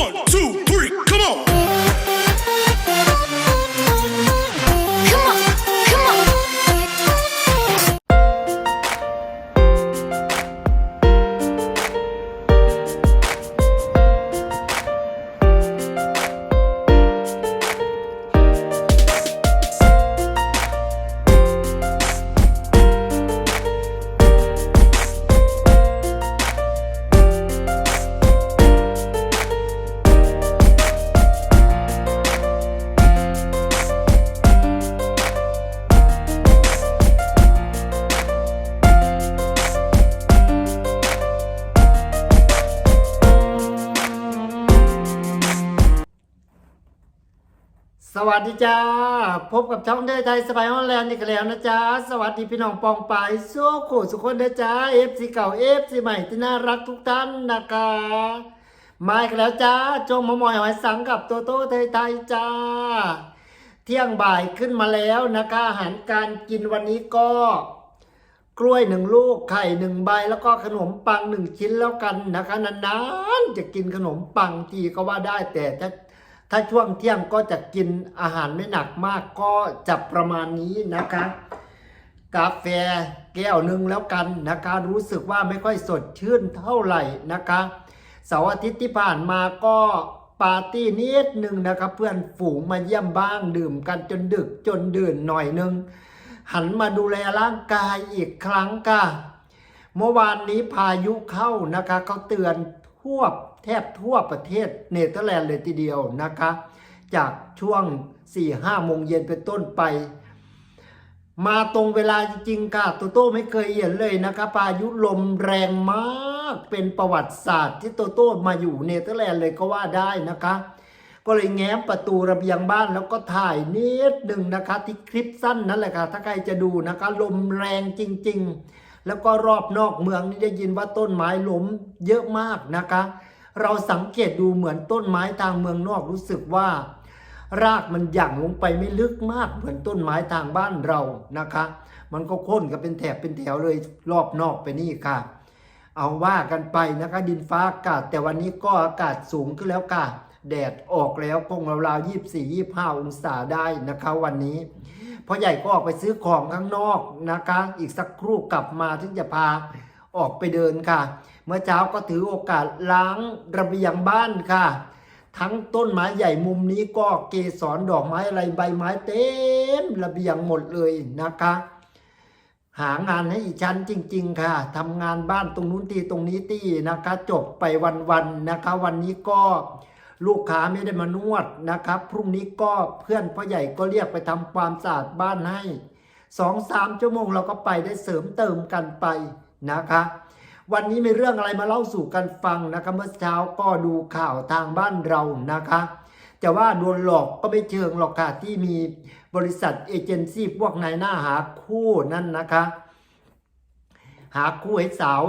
One, two, สวัสดีจ้า พบกับช่องเดยไทยสบายฮอลแลนด์อีกแล้วนะจ๊ะ สวัสดีพี่น้องปองปายสู้ขู่สุขคนนะจ๊ะเอฟซีเก่าเอฟซีใหม่ที่น่ารักทุกท่านนะคะ มาอีกแล้วจ้าจงมามอยหอยสังกับโตโต้ไทยไทยจ้า เที่ยงบ่ายขึ้นมาแล้วนะคะอาหารการกินวันนี้ก็ กล้วยหนึ่งลูกไข่หนึ่งใบแล้วก็ขนมปังหนึ่งชิ้นแล้วกันนะคะนานๆจะกินขนมปังทีก็ว่าได้แต่ถ้า ถ้าช่วงเที่ยงก็จะกินอาหารไม่หนักมากก็จะประมาณนี้นะคะ กาแฟแก้วหนึ่งแล้วกันนะคะ รู้สึกว่าไม่ค่อยสดชื่นเท่าไหร่นะคะเสาร์อาทิตย์ที่ผ่านมาก็ปาร์ตี้นิดหนึ่งนะครับเพื่อนฝูงมาเยี่ยมบ้างดื่มกันจนดึกจนดื่นหน่อยหนึง หันมาดูแลร่างกายอีกครั้งค่ะ เมื่อวานนี้พายุเข้านะคะเขาเตือนทั่ว แทบทั่วประเทศเนเธอร์แลนด์เลยทีเดียวนะคะ จากช่วง 4-5 โมงเย็นเป็นต้นไป มาตรงเวลาจริงๆค่ะโตโต้ไม่เคยเห็นเลยนะคะพายุลมแรงมากเป็นประวัติศาสตร์ที่โตโต้มาอยู่เนเธอร์แลนด์เลยก็ว่าได้นะคะก็เลยแง้มประตูระเบียงบ้านแล้วก็ถ่ายนิดหนึ่งนะคะ ที่คลิปสั้นนั่นแหละค่ะ ถ้าใครจะดูนะคะ ลมแรงจริง ๆ แล้วก็รอบนอกเมืองนี่ได้ยินว่าต้นไม้ล้มเยอะมากนะคะ เราสังเกตดูเหมือนต้นไม้ทางเมืองนอกรู้สึกว่า รากมันหยั่งลงไปไม่ลึกมากเหมือนต้นไม้ทางบ้านเรานะคะ มันก็โค่นกันเป็นแถบเป็นแถวเลยรอบนอกไปนี่ค่ะ เอาว่ากันไปนะคะดินฟ้าอากาศ แต่วันนี้ก็อากาศสูงขึ้นแล้วค่ะ แดดออกแล้วคงราวๆยี่สี่ยี่ห้าองศาได้นะคะวันนี้พ่อใหญ่ก็ออกไปซื้อของข้างนอกนะคะ อีกสักครู่กลับมาถึงจะพา ออกไปเดินค่ะ เมื่อเช้าก็ถือโอกาสล้างระเบียงบ้านค่ะ ทั้งต้นไม้ใหญ่มุมนี้ก็เกสรดอกไม้อะไรใบไม้เต็มระเบียงหมดเลยนะคะ หางานให้อีชั้นจริง ๆ ค่ะทำงานบ้านตรงนู้นตีตรงนี้ตีนะคะ จบไปวันๆนะคะ วันนี้ก็ลูกค้าไม่ได้มานวดนะครับ พรุ่งนี้ก็เพื่อนพ่อใหญ่ก็เรียกไปทำความสะอาดบ้านให้สองสามชั่วโมงเราก็ไปได้เสริมเติมกันไป นะคะ วันนี้มีเรื่องอะไรมาเล่าสู่กันฟังนะคะเมื่อเช้าก็ดูข่าวทางบ้านเรานะคะจะว่าโดนหลอกก็ไม่เชิงหรอกค่ะที่มีบริษัทเอเจนซี่พวกนายหน้าหาคู่นั่นนะคะ หาคู่ให้สาว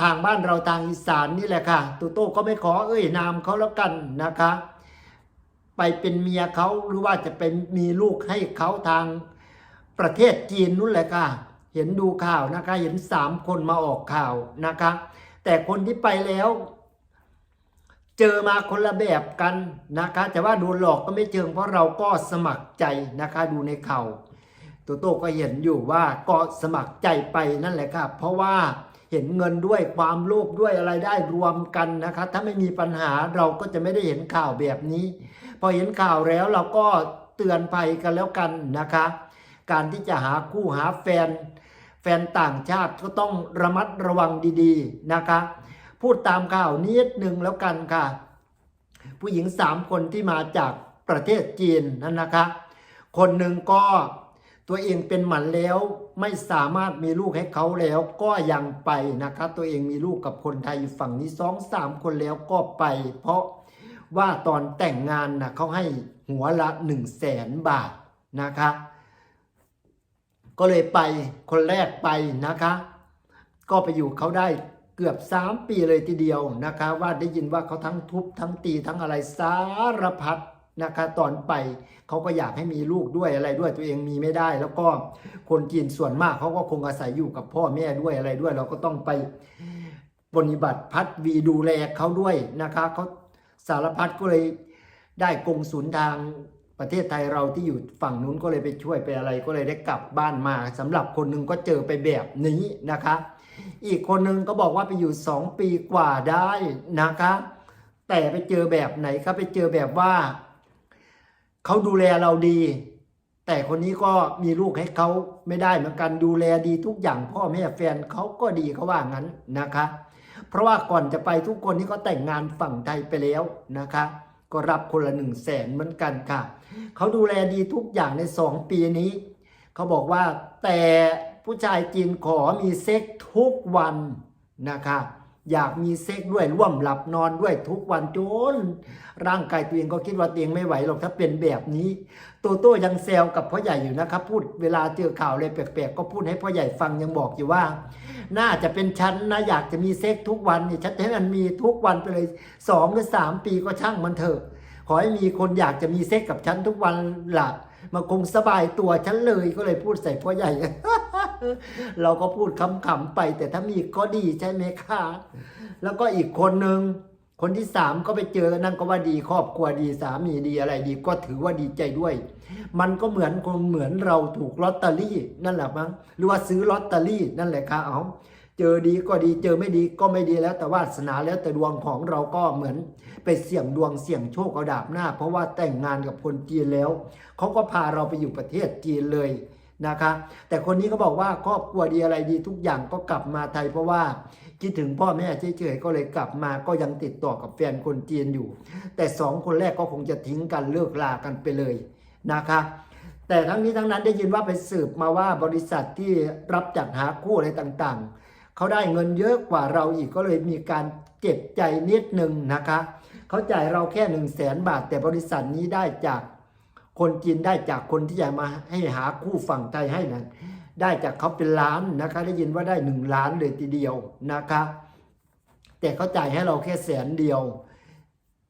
ทางบ้านเราทางอีสานนี่แหละค่ะตูโต้ก็ไม่ขอเอ่ยนามเขาแล้วกันนะคะ ไปเป็นเมียเขาหรือว่าจะเป็นมีลูกให้เขาทางประเทศจีนนู่นแหละค่ะ เห็นดูข่าวนะคะ เห็นสามคนมาออกข่าวนะคะ แต่คนที่ไปแล้ว เจอมาคนละแบบกันนะคะ แต่ว่าโดนหลอกก็ไม่เชิงเพราะเราก็สมัครใจนะคะ ดูในข่าวโตโต้ก็เห็นอยู่ว่าก็สมัครใจไปนั่นแหละค่ะเพราะว่าเห็นเงินด้วยความโลภด้วยอะไรได้รวมกันนะคะ ถ้าไม่มีปัญหาเราก็จะไม่ได้เห็นข่าวแบบนี้ พอเห็นข่าวแล้วเราก็เตือนภัยกันแล้วกันนะคะ การที่จะหาคู่หาแฟน แฟนต่างชาติก็ต้องระมัดระวังดีๆนะคะ พูดตามข่าวนิดหนึ่งแล้วกันค่ะ ผู้หญิงสามคนที่มาจากประเทศจีนนั่นนะคะ คนหนึ่งก็ตัวเองเป็นหมันแล้วไม่สามารถมีลูกให้เขาแล้วก็ยังไปนะคะ ตัวเองมีลูกกับคนไทยอยู่ฝั่งนี้สองสามคนแล้วก็ไป เพราะว่าตอนแต่งงานนะเขาให้หัวละหนึ่งแสนบาทนะคะ ก็เลยไปคนแรกไปนะคะ ก็ไปอยู่เขาได้เกือบสามปีเลยทีเดียวนะคะ ว่าได้ยินว่าเขาทั้งทุบทั้งตีทั้งอะไรสารพัดนะคะตอนไปเขาก็อยากให้มีลูกด้วยอะไรด้วยตัวเองมีไม่ได้ แล้วก็คนจีนส่วนมากเขาก็คงอาศัยอยู่กับพ่อแม่ด้วยอะไรด้วย เราก็ต้องไปปฏิบัติพัดวีดูแลเขาด้วยนะคะเขาสารพัดก็เลยได้กงศูนย์ทาง ประเทศไทยเราที่อยู่ฝั่งนู้นก็เลยไปช่วยไปอะไรก็เลยได้กลับบ้านมาสำหรับคนนึงก็เจอไปแบบนี้นะคะ อีกคนนึงก็บอกว่าไปอยู่สองปีกว่าได้นะคะ แต่ไปเจอแบบไหนครับไปเจอแบบว่าเขาดูแลเราดี แต่คนนี้ก็มีลูกให้เขาไม่ได้เหมือนกันดูแลดีทุกอย่างพ่อแม่แฟนเขาก็ดีเขาว่างั้นนะคะ เพราะว่าก่อนจะไปทุกคนที่เขาแต่งงานฝั่งไทยไปแล้วนะคะ ก็รับคนละหนึ่งแสนเหมือนกันค่ะ เขาดูแลดีทุกอย่างในสองปีนี้ เขาบอกว่าแต่ผู้ชายจีนขอมีเซ็กทุกวันนะคะ อยากมีเซ็กด้วยร่วมหลับนอนด้วยทุกวันจน ร่างกายตัวเองก็คิดว่าตัวเองไม่ไหวหรอกถ้าเป็นแบบนี้ โตโต้ยังแซวกับพ่อใหญ่อยู่นะครับ พูดเวลาเจอข่าวอะไรแปลกๆก็พูดให้พ่อใหญ่ฟังยังบอกอยู่ว่า น่าจะเป็นฉันนะอยากจะมีเซ็กทุกวันเนี่ยฉันให้มันมีทุกวันไปเลยสองหรือสามปีก็ช่างมันเถอะ ขอให้มีคนอยากจะมีเซ็กกับฉันทุกวันละมาคงสบายตัวฉันเลยก็เลยพูดใส่พ่อใหญ่ เราก็พูดขำๆไป แต่ถ้ามีก็ดีใช่ไหมคะแล้วก็อีกคนหนึ่งคนที่สามก็ไปเจอนั่นก็ว่าดีครอบครัวดีสามีดีอะไรดีก็ถือว่าดีใจด้วย มันก็เหมือนคนเหมือนเราถูกลอตเตอรี่นั่นแหละมั้งหรือว่าซื้อลอตเตอรี่นั่นแหละค่ะเอาเจอดีก็ดีเจอไม่ดีก็ไม่ดีแล้ว แต่วาสนาแล้วแต่ดวงของเราก็เหมือนไปเสี่ยงดวงเสี่ยงโชคเอาดาบหน้า เพราะว่าแต่งงานกับคนจีนแล้วเขาก็พาเราไปอยู่ประเทศจีนเลย นะคะแต่คนนี้ก็บอกว่าครอบครัวดีอะไรดีทุกอย่างก็กลับมาไทย เพราะว่าคิดถึงพ่อแม่เฉยๆก็เลยกลับมาก็ยังติดต่อกับแฟนคนจีนอยู่ แต่สองคนแรกก็คงจะทิ้งกันเลิกลากันไปเลยนะคะแต่ทั้งนี้ทั้งนั้นได้ยินว่าไปสืบมาว่าบริษัทที่รับจัดหาคู่อะไรต่างๆ เขาได้เงินเยอะกว่าเราอีกก็เลยมีการเจ็บใจนิดหนึ่งนะคะ เขาจ่ายเราแค่หนึ่งแสนบาท แต่บริษัทนี้ได้จาก คนจีนได้จากคนที่จะมาให้หาคู่ฝั่งไทยให้นั้นได้จากเขาเป็นล้านนะคะ ได้ยินว่าได้หนึ่งล้านเลยทีเดียวนะคะ แต่เขาจ่ายให้เราแค่แสนเดียว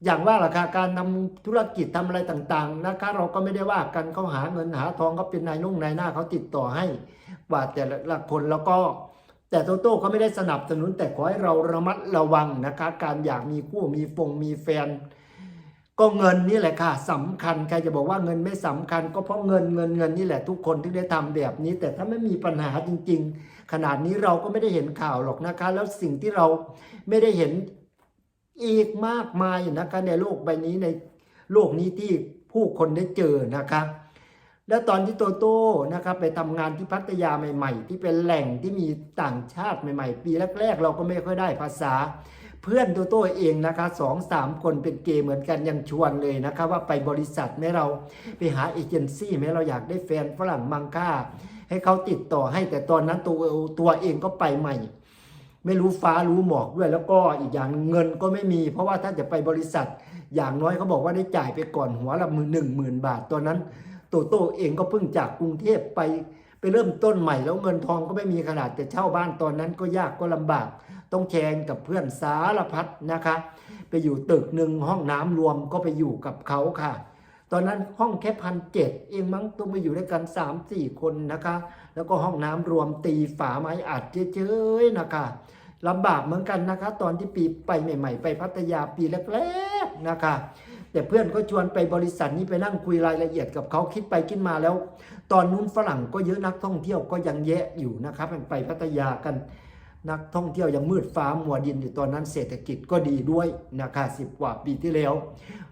อย่างว่าราคาการทำธุรกิจทำอะไรต่างๆนะคะ เราก็ไม่ได้ว่ากันเขาหาเงินหาทองเขาเป็นนายนุ่งนายหน้าเขาติดต่อให้ว่าแต่ละคนแล้วก็แต่โตโต้เขาไม่ได้สนับสนุนแต่ขอให้เราระมัดระวังนะคะ การอยากมีคู่มีฟงมีแฟน ก็เงินนี่แหละค่ะสำคัญใครจะบอกว่าเงินไม่สำคัญ ก็เพราะเงินเงินเงินนี่แหละทุกคนที่ได้ทำแบบนี้ แต่ถ้าไม่มีปัญหาจริง ๆ ขนาดนี้เราก็ไม่ได้เห็นข่าวหรอกนะคะ แล้วสิ่งที่เราไม่ได้เห็นอีกมากมายนะคะในโลกใบนี้ในโลกนี้ที่ผู้คนได้เจอนะคะแล้วตอนที่โตโต้นะครับไปทำงานที่พัทยาใหม่ ๆ ที่เป็นแหล่งที่มีต่างชาติใหม่ ๆ ปีแรก ๆ เราก็ไม่ค่อยได้ภาษา เพื่อนโตโต้เองนะคะสองสามคนเป็นเกย์เหมือนกันยังชวนเลยนะคะว่าไปบริษัทไหมเราไปหาเอเจนซี่ไหมเราอยากได้แฟนฝรั่งมังค่า ให้เขาติดต่อให้แต่ตอนนั้นตัวตัวเองก็ไปใหม่ ไม่รู้ฟ้ารู้หมอกด้วยแล้วก็อีกอย่างเงินก็ไม่มี เพราะว่าถ้าจะไปบริษัท อย่างน้อยเขาบอกว่าได้จ่ายไปก่อนหัวละมือหนึ่งหมื่นบาทตอนนั้นโตโต้เองก็เพิ่งจากกรุงเทพไปไปเริ่มต้นใหม่แล้วเงินทองก็ไม่มีขนาดจะเช่าบ้านตอนนั้นก็ยากก็ลำบาก ต้องแชร์กับเพื่อนสารพัดนะคะ ไปอยู่ตึกหนึ่งห้องน้ำรวมก็ไปอยู่กับเขาค่ะ ตอนนั้นห้องแค่พันเจ็ดเองมั้งต้องไปอยู่ด้วยกัน3ามสี่คนนะคะ แล้วก็ห้องน้ำรวมตีฝาไม้อัดเฉยๆนะคะลำบากเหมือนกันนะคะ ตอนที่ปีไปใหม่ ๆ ไปพัทยาปีแรกๆนะคะ แต่เพื่อนก็ชวนไปบริษัทนี้ไปนั่งคุยรายละเอียดกับเขาคิดไปคิดมาแล้ว ตอนนู้นฝรั่งก็เยอะนักท่องเที่ยวก็ยังแยะอยู่นะครับไปพัทยากัน นักท่องเที่ยวยังมืดฟ้ามัวดินอยู่ตอนนั้นเศรษฐกิจก็ดีด้วยนะคะสิบกว่าปีที่แล้ว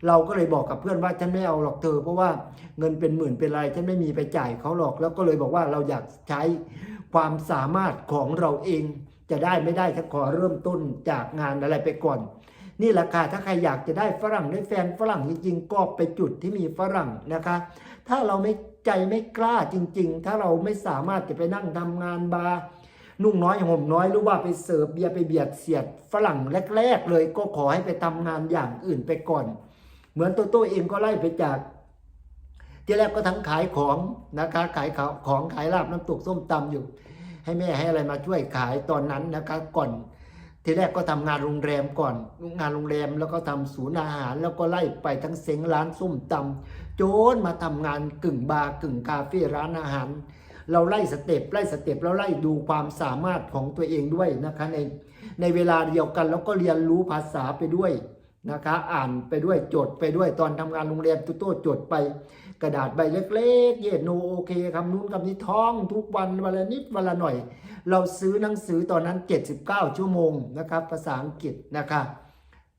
เราก็เลยบอกกับเพื่อนว่าฉันไม่เอาหรอกเธอ เพราะว่าเงินเป็นหมื่นเป็นไรฉันไม่มีไปจ่ายเขาหรอก แล้วก็เลยบอกว่าเราอยากใช้ความสามารถของเราเองจะได้ไม่ได้ฉันขอเริ่มต้นจากงานอะไรไปก่อน นี่แหละค่ะถ้าใครอยากจะได้ฝรั่งได้แฟนฝรั่งจริงๆก็ไปจุดที่มีฝรั่งนะคะ ถ้าเราไม่ใจไม่กล้าจริง ๆ ถ้าเราไม่สามารถจะไปนั่งทำงานบาร์ นุ่งน้อยห่มน้อยหรือว่าไปเสิร์ฟเบียร์ไปเบียดเสียดฝรั่งแรกๆเลย ก็ขอให้ไปทำงานอย่างอื่นไปก่อน เหมือนโตโต้เองก็ไล่ไปจาก ที่แรกก็ทั้งขายของนะคะขายของขายลาบน้ำตกส้มตำอยู่ ให้แม่ให้อะไรมาช่วยขายตอนนั้นนะคะก่อนทีแรกก็ทำงานโรงแรมก่อน งานโรงแรมแล้วก็ทำศูนย์อาหาร แล้วก็ไล่ไปทั้งเซ็งร้านส้มตำโจนมาทำงานกึ่งบาร์กึ่งคาเฟ่ร้านอาหาร เราไล่สเต็ปไล่สเต็ปแล้วไล่ดูความสามารถของตัวเองด้วยนะคะในในเวลาเดียวกันแล้วก็เรียนรู้ภาษาไปด้วยนะคะอ่านไปด้วยจดไปด้วยตอนทำงานโรงเรียนตุโต้จดไป กระดาษใบเล็กๆ เยโนโอเคคำนู้นคำนี้ท่องทุกวันวันละนิดวันละหน่อย เราซื้อหนังสือตอนนั้น 79 ชั่วโมงนะครับภาษาอังกฤษนะคะ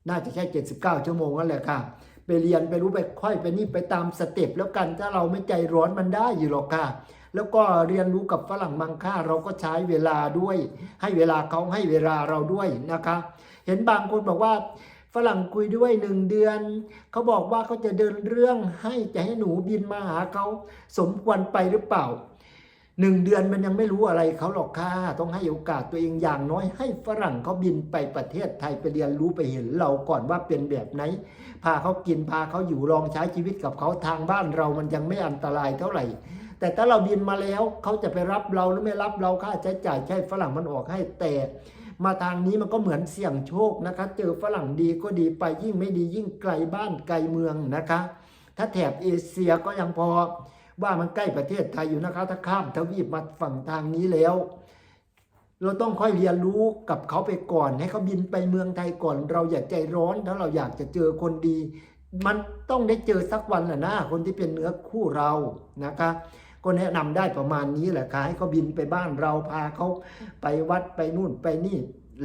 น่าจะแค่79 ชั่วโมงนั่นแหละค่ะ ไปเรียนไปรู้ไปค่อยไปนี่ไปตามสเต็ปแล้วกันถ้าเราไม่ใจร้อนมันได้อยู่หรอกค่ะ แล้วก็เรียนรู้กับฝรั่งมังค่าเราก็ใช้เวลาด้วย ให้เวลาเขาให้เวลาเราด้วยนะคะ เห็นบางคนบอกว่าฝรั่งคุยด้วยหนึ่งเดือน เขาบอกว่าเขาจะเดินเรื่องให้จะให้หนูบินมาหาเขาสมควรไปหรือเปล่าหนึ่งเดือนมันยังไม่รู้อะไรเขาหรอกค่ะต้องให้โอกาสตัวเองอย่างน้อย ให้ฝรั่งเขาบินไปประเทศไทยไปเรียนรู้ไปเห็นเราก่อนว่าเป็นแบบไหน พาเขากินพาเขาอยู่ลองใช้ชีวิตกับเขาทางบ้านเรามันยังไม่อันตรายเท่าไหร่ แต่ถ้าเราบินมาแล้วเขาจะไปรับเราหรือไม่รับเราค่าใช้จ่ายใช่ฝรั่งมันออกให้แต่มาทางนี้มันก็เหมือนเสี่ยงโชคนะคะ เจอฝรั่งดีก็ดีไปยิ่งไม่ดียิ่งไกลบ้านไกลเมืองนะคะ ถ้าแถบเอเชียก็ยังพอว่ามันใกล้ประเทศไทยอยู่นะคะ ถ้าข้ามทวีปมาฝั่งทางนี้แล้ว เราต้องค่อยเรียนรู้กับเขาไปก่อน ให้เขาบินไปเมืองไทยก่อน เราอย่าใจร้อนถ้าเราอยากจะเจอคนดี มันต้องได้เจอสักวันแหละนะคนที่เป็นเนื้อคู่เรานะคะ ก็แนะนำได้ประมาณนี้แหละค่ะให้เขาบินไปบ้านเราพาเขาไปวัดไปนู่นไปนี่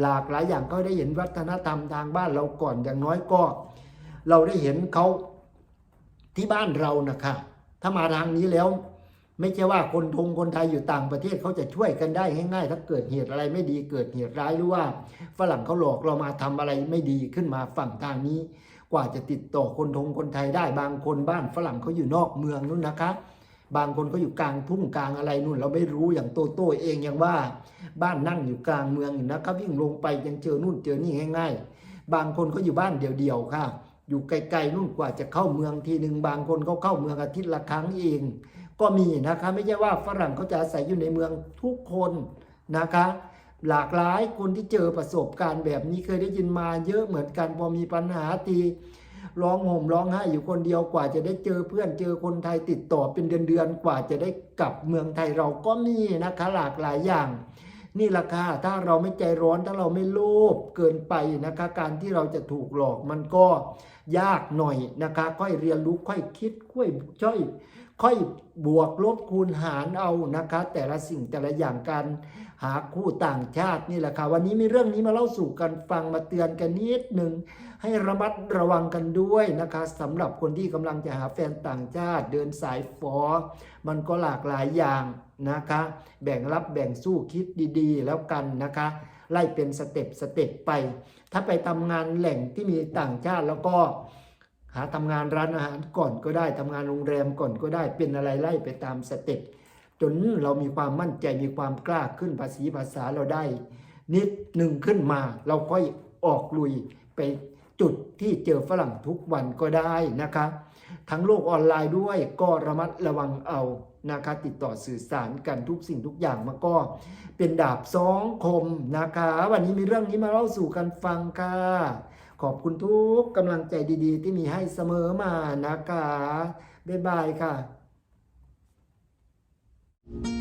หลากหลายอย่างเขาได้เห็นวัฒนธรรมทางบ้านเราก่อนอย่างน้อยก็ เราได้เห็นเขาที่บ้านเรานะคะ ถ้ามาทางนี้แล้ว ไม่ใช่ว่าคนทงคนไทยอยู่ต่างประเทศเขาจะช่วยกันได้ง่ายๆถ้าเกิดเหตุอะไรไม่ดีเกิดเหตุร้ายหรือว่า ฝรั่งเขาหลอกเรามาทำอะไรไม่ดีขึ้นมาฝั่งทางนี้ กว่าจะติดต่อคนทงคนไทยได้บางคนบ้านฝรั่งเขาอยู่นอกเมืองนู่นนะคะ บางคนก็อยู่กลางทุ่งกลางอะไรนู่น เราไม่รู้อย่างโตโต้เองยังว่า บ้านนั่งอยู่กลางเมืองอยู่นะครับวิ่งลงไปยังเจอนู่นเจอนี่ง่าย ๆ บางคนก็อยู่บ้านเดียวๆค่ะ อยู่ไกลๆนู่นกว่าจะเข้าเมืองทีหนึ่งบางคนเขาเข้าเมืองอาทิตย์ละครั้งเอง ก็มีนะคะไม่ใช่ว่าฝรั่งเขาจะอาศัยอยู่ในเมืองทุกคนนะคะ หลากหลายคนที่เจอประสบการณ์แบบนี้เคยได้ยินมาเยอะเหมือนกันพอมีปัญหาที ร้องห่มร้องไห้อยู่คนเดียวกว่าจะได้เจอเพื่อนเจอคนไทยติดต่อเป็นเดือนๆกว่าจะได้กลับเมืองไทยเราก็มีนะคะหลากหลายอย่าง นี่ราคาถ้าเราไม่ใจร้อนถ้าเราไม่โลภเกินไปนะคะ การที่เราจะถูกหลอกมันก็ยากหน่อยนะคะ ค่อยเรียนรู้ค่อยคิดค่อยช่อย ค่อยบวกลบคูณหารเอานะคะ แต่ละสิ่งแต่ละอย่างการหาคู่ต่างชาตินี่แหละค่ะ วันนี้มีเรื่องนี้มาเล่าสู่กันฟังมาเตือนกันนิดหนึ่งให้ระมัดระวังกันด้วยนะคะสำหรับคนที่กำลังจะหาแฟนต่างชาติ เดินสายฟอ มันก็หลากหลายอย่างนะคะ แบ่งรับแบ่งสู้คิดดีๆ แล้วกันนะคะ ไล่เป็นสเต็ปสเต็ปไป ถ้าไปทำงานแหล่งที่มีต่างชาติแล้วก็ หาทำงานร้านอาหารก่อนก็ได้ทำงานโรงแรมก่อนก็ได้เป็นอะไรไล่ไปตามสเต็ปจนเรามีความมั่นใจมีความกล้าขึ้นภาษีภาษาเราได้ นิดหนึ่งขึ้นมา เราค่อยออกลุยไปจุดที่เจอฝรั่งทุกวันก็ได้นะคะ ทั้งโลกออนไลน์ด้วยก็ระมัดระวังเอานะคะติดต่อสื่อสารกันทุกสิ่งทุกอย่างมันก็ เป็นดาบสองคมนะคะ วันนี้มีเรื่องนี้มาเล่าสู่กันฟังค่ะ ขอบคุณทุกกำลังใจดีๆ ที่มีให้เสมอมานะคะ บ๊ายบายค่ะ